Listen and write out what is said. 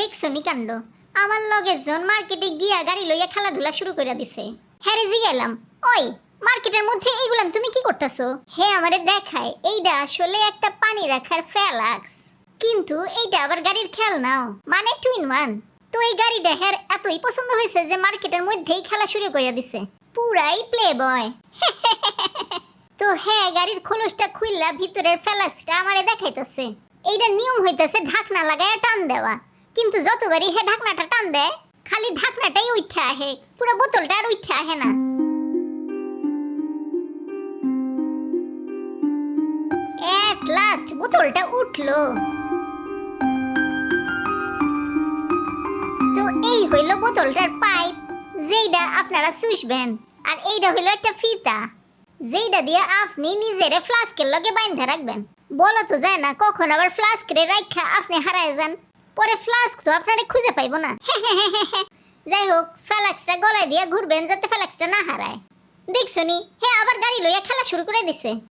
দেখছ নি কাণ্ড আমার লগে জন মার্কেটে গিয়া গাড়ি লইয়া খেলাধুলা শুরু করে দিছে। হ্যাঁ রে জিগাইলাম ওই, মার্কেটের মধ্যে এইগুলান তুমি কি করতেছো? হে, আমারে দেখায় এইটা আসলে একটা পানি রাখার ফ্যালাক্স। কিন্তু এইটা আবার গাড়ির খেল নাও মানে টুইন ওয়ান। তো এই গাড়ি দেখার এতই পছন্দ হয়েছে যে মার্কেটের মধ্যেই খেলা শুরু করে দিছে। পুরাই প্লে বয় তো হ্যাঁ গাড়ির খোলসটা খুললা ভিতরের ফ্যালাক্সটা আমারে দেখাইতেছে। এইটা নিয়ম হইতেছে ঢাকনা লাগায় টান দেওয়া। কিন্তু যতবারই হে ঢাকনাটা টান দেয়, খালি ঢাকনাটাই উচ্ছা আহে, পুরো বোতলটা আর উচ্ছা আহে না। এট লাস্ট বোতলটা উঠল। তো এই হইল বোতলটার পাইপ যেইটা আপনারা চুষবেন। আর এইটা হইল একটা ফিতা যেইটা দিয়ে আপনি নিজেরে ফ্লাস্কের লগে বাইন্ধে রাখবেন। বলা তো যায় না কখন আবার ফ্লাস্কের রাখা আপনি হারায় যান। পরে ফ্লাস্ক তো আপনারে খুঁজে পাইব না। যাই হোক ফ্লাক্সটা গলায় দিয়ে ঘুরবেন যাতে ফ্লাক্সটা না হারায়। দেখছনি হে আবার গাড়ি লইয়া খেলা শুরু করে দিছে।